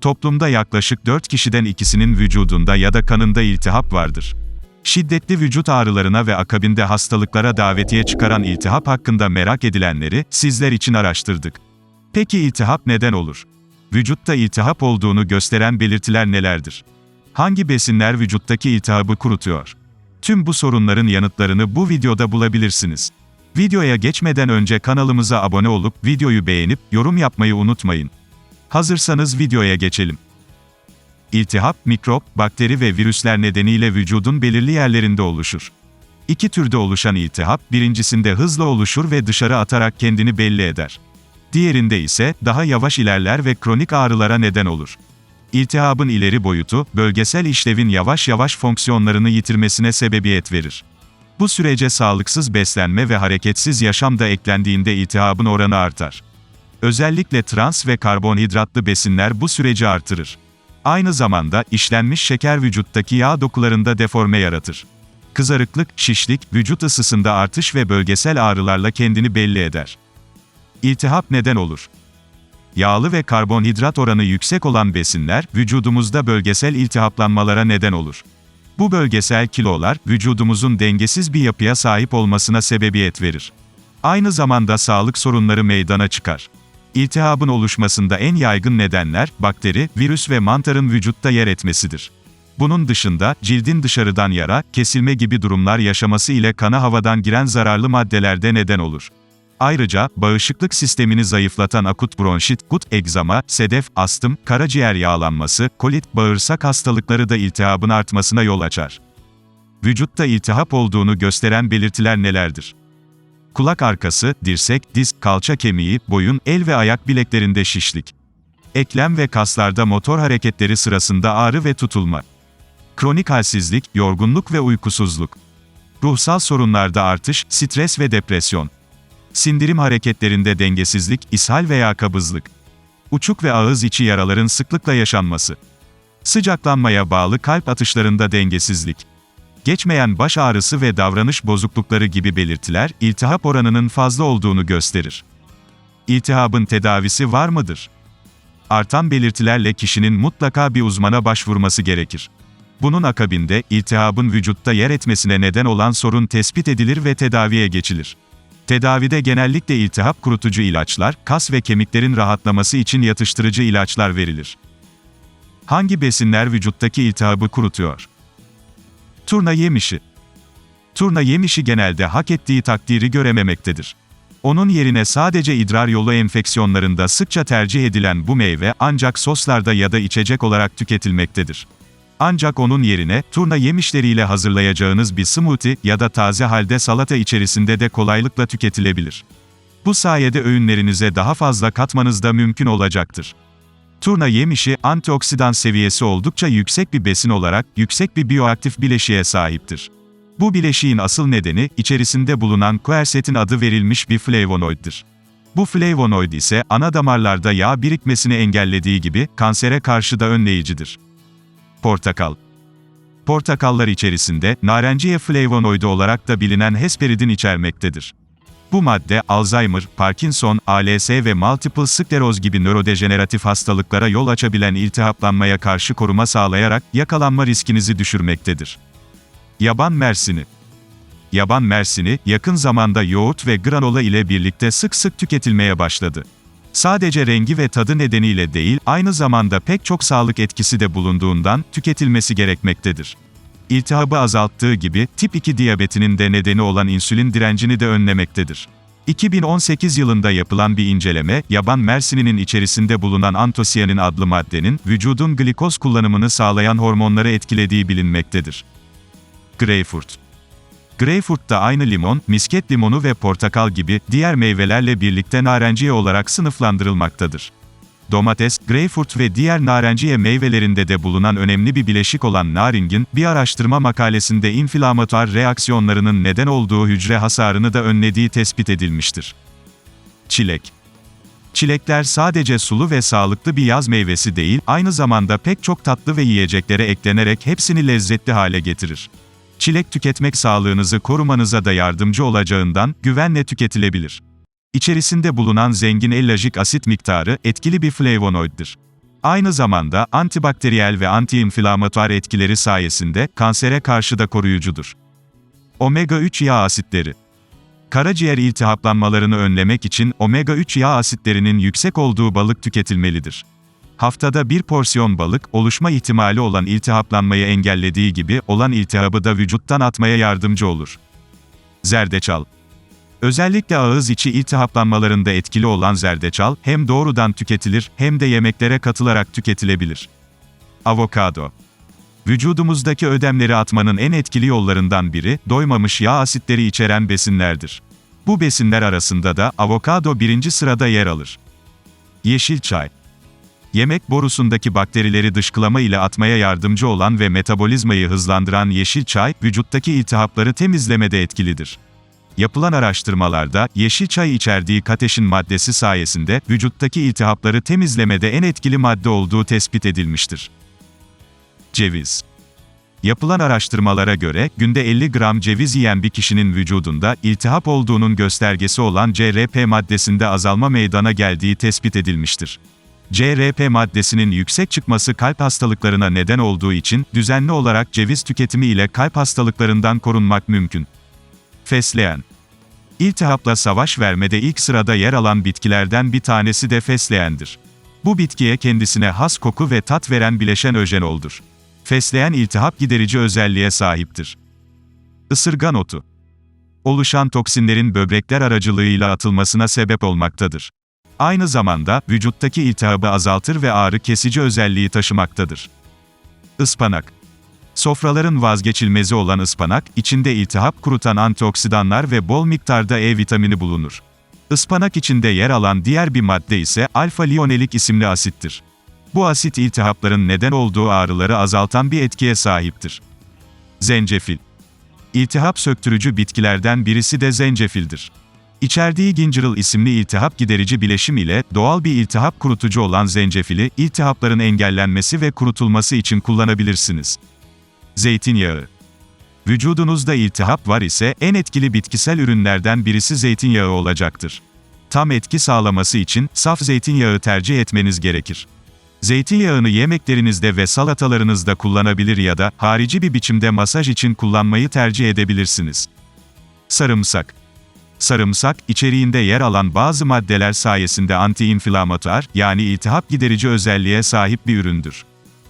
Toplumda yaklaşık 4 kişiden ikisinin vücudunda ya da kanında iltihap vardır. Şiddetli vücut ağrılarına ve akabinde hastalıklara davetiye çıkaran iltihap hakkında merak edilenleri sizler için araştırdık. Peki iltihap neden olur? Vücutta iltihap olduğunu gösteren belirtiler nelerdir? Hangi besinler vücuttaki iltihabı kurutuyor? Tüm bu sorunların yanıtlarını bu videoda bulabilirsiniz. Videoya geçmeden önce kanalımıza abone olup videoyu beğenip yorum yapmayı unutmayın. Hazırsanız videoya geçelim. İltihap, mikrop, bakteri ve virüsler nedeniyle vücudun belirli yerlerinde oluşur. İki türde oluşan iltihap, birincisinde hızla oluşur ve dışarı atarak kendini belli eder. Diğerinde ise daha yavaş ilerler ve kronik ağrılara neden olur. İltihabın ileri boyutu, bölgesel işlevin yavaş yavaş fonksiyonlarını yitirmesine sebebiyet verir. Bu sürece sağlıksız beslenme ve hareketsiz yaşam da eklendiğinde iltihabın oranı artar. Özellikle trans ve karbonhidratlı besinler bu süreci artırır. Aynı zamanda işlenmiş şeker vücuttaki yağ dokularında deforme yaratır. Kızarıklık, şişlik, vücut ısısında artış ve bölgesel ağrılarla kendini belli eder. İltihap neden olur? Yağlı ve karbonhidrat oranı yüksek olan besinler, vücudumuzda bölgesel iltihaplanmalara neden olur. Bu bölgesel kilolar, vücudumuzun dengesiz bir yapıya sahip olmasına sebebiyet verir. Aynı zamanda sağlık sorunları meydana çıkar. İltihabın oluşmasında en yaygın nedenler, bakteri, virüs ve mantarın vücutta yer etmesidir. Bunun dışında, cildin dışarıdan yara, kesilme gibi durumlar yaşaması ile kana havadan giren zararlı maddelerde neden olur. Ayrıca, bağışıklık sistemini zayıflatan akut bronşit, gut, egzama, sedef, astım, karaciğer yağlanması, kolit, bağırsak hastalıkları da iltihabın artmasına yol açar. Vücutta iltihap olduğunu gösteren belirtiler nelerdir? Kulak arkası, dirsek, diz, kalça kemiği, boyun, el ve ayak bileklerinde şişlik. Eklem ve kaslarda motor hareketleri sırasında ağrı ve tutulma. Kronik halsizlik, yorgunluk ve uykusuzluk. Ruhsal sorunlarda artış, stres ve depresyon. Sindirim hareketlerinde dengesizlik, ishal veya kabızlık. Uçuk ve ağız içi yaraların sıklıkla yaşanması. Sıcaklanmaya bağlı kalp atışlarında dengesizlik. Geçmeyen baş ağrısı ve davranış bozuklukları gibi belirtiler, iltihap oranının fazla olduğunu gösterir. İltihabın tedavisi var mıdır? Artan belirtilerle kişinin mutlaka bir uzmana başvurması gerekir. Bunun akabinde, iltihabın vücutta yer etmesine neden olan sorun tespit edilir ve tedaviye geçilir. Tedavide genellikle iltihap kurutucu ilaçlar, kas ve kemiklerin rahatlaması için yatıştırıcı ilaçlar verilir. Hangi besinler vücuttaki iltihabı kurutuyor? Turna yemişi. Turna yemişi genelde hak ettiği takdiri görememektedir. Onun yerine sadece idrar yolu enfeksiyonlarında sıkça tercih edilen bu meyve ancak soslarda ya da içecek olarak tüketilmektedir. Ancak onun yerine, turna yemişleriyle hazırlayacağınız bir smoothie ya da taze halde salata içerisinde de kolaylıkla tüketilebilir. Bu sayede öğünlerinize daha fazla katmanız da mümkün olacaktır. Turna yemişi, antioksidan seviyesi oldukça yüksek bir besin olarak, yüksek bir bioaktif bileşiğe sahiptir. Bu bileşiğin asıl nedeni, içerisinde bulunan quercetin adı verilmiş bir flavonoiddir. Bu flavonoid ise, ana damarlarda yağ birikmesini engellediği gibi, kansere karşı da önleyicidir. Portakal Portakallar içerisinde, narenciye flavonoidi olarak da bilinen hesperidin içermektedir. Bu madde, Alzheimer, Parkinson, ALS ve multiple skleroz gibi nörodejeneratif hastalıklara yol açabilen iltihaplanmaya karşı koruma sağlayarak, yakalanma riskinizi düşürmektedir. Yaban mersini Yaban mersini, yakın zamanda yoğurt ve granola ile birlikte sık sık tüketilmeye başladı. Sadece rengi ve tadı nedeniyle değil, aynı zamanda pek çok sağlık etkisi de bulunduğundan, tüketilmesi gerekmektedir. İltihabı azalttığı gibi, tip 2 diyabetinin de nedeni olan insülin direncini de önlemektedir. 2018 yılında yapılan bir inceleme, yaban mersininin içerisinde bulunan antosiyanin adlı maddenin, vücudun glikoz kullanımını sağlayan hormonları etkilediği bilinmektedir. Greyfurt Greyfurt da aynı limon, misket limonu ve portakal gibi diğer meyvelerle birlikte narenciye olarak sınıflandırılmaktadır. Domates, greyfurt ve diğer narenciye meyvelerinde de bulunan önemli bir bileşik olan naringin, bir araştırma makalesinde inflamatuar reaksiyonlarının neden olduğu hücre hasarını da önlediği tespit edilmiştir. Çilek Çilekler sadece sulu ve sağlıklı bir yaz meyvesi değil, aynı zamanda pek çok tatlı ve yiyeceklere eklenerek hepsini lezzetli hale getirir. Çilek tüketmek sağlığınızı korumanıza da yardımcı olacağından, güvenle tüketilebilir. İçerisinde bulunan zengin ellajik asit miktarı, etkili bir flavonoiddir. Aynı zamanda antibakteriyel ve antiinflamatuar etkileri sayesinde kansere karşı da koruyucudur. Omega-3 yağ asitleri Karaciğer iltihaplanmalarını önlemek için omega-3 yağ asitlerinin yüksek olduğu balık tüketilmelidir. Haftada bir porsiyon balık, oluşma ihtimali olan iltihaplanmayı engellediği gibi olan iltihabı da vücuttan atmaya yardımcı olur. Zerdeçal Özellikle ağız içi iltihaplanmalarında etkili olan zerdeçal, hem doğrudan tüketilir, hem de yemeklere katılarak tüketilebilir. Avokado Vücudumuzdaki ödemleri atmanın en etkili yollarından biri, doymamış yağ asitleri içeren besinlerdir. Bu besinler arasında da avokado birinci sırada yer alır. Yeşil çay Yemek borusundaki bakterileri dışkılama ile atmaya yardımcı olan ve metabolizmayı hızlandıran yeşil çay, vücuttaki iltihapları temizlemede etkilidir. Yapılan araştırmalarda, yeşil çay içerdiği kateşin maddesi sayesinde, vücuttaki iltihapları temizlemede en etkili madde olduğu tespit edilmiştir. Ceviz Yapılan araştırmalara göre, günde 50 gram ceviz yiyen bir kişinin vücudunda, iltihap olduğunun göstergesi olan CRP maddesinde azalma meydana geldiği tespit edilmiştir. CRP maddesinin yüksek çıkması kalp hastalıklarına neden olduğu için, düzenli olarak ceviz tüketimi ile kalp hastalıklarından korunmak mümkün. Fesleğen İltihapla savaş vermede ilk sırada yer alan bitkilerden bir tanesi de fesleğendir. Bu bitkiye kendisine has koku ve tat veren bileşen öjenoldur. Fesleğen iltihap giderici özelliğe sahiptir. Isırgan otu. Oluşan toksinlerin böbrekler aracılığıyla atılmasına sebep olmaktadır. Aynı zamanda, vücuttaki iltihabı azaltır ve ağrı kesici özelliği taşımaktadır. Ispanak. Sofraların vazgeçilmezi olan ıspanak, içinde iltihap kurutan antioksidanlar ve bol miktarda E vitamini bulunur. Ispanak içinde yer alan diğer bir madde ise alfa-liyonelik isimli asittir. Bu asit iltihapların neden olduğu ağrıları azaltan bir etkiye sahiptir. Zencefil. İltihap söktürücü bitkilerden birisi de zencefildir. İçerdiği gingerol isimli iltihap giderici bileşim ile doğal bir iltihap kurutucu olan zencefili, iltihapların engellenmesi ve kurutulması için kullanabilirsiniz. Zeytinyağı Vücudunuzda iltihap var ise en etkili bitkisel ürünlerden birisi zeytinyağı olacaktır. Tam etki sağlaması için saf zeytinyağı tercih etmeniz gerekir. Zeytinyağını yemeklerinizde ve salatalarınızda kullanabilir ya da harici bir biçimde masaj için kullanmayı tercih edebilirsiniz. Sarımsak Sarımsak, içeriğinde yer alan bazı maddeler sayesinde antiinflamatuar, yani iltihap giderici özelliğe sahip bir üründür.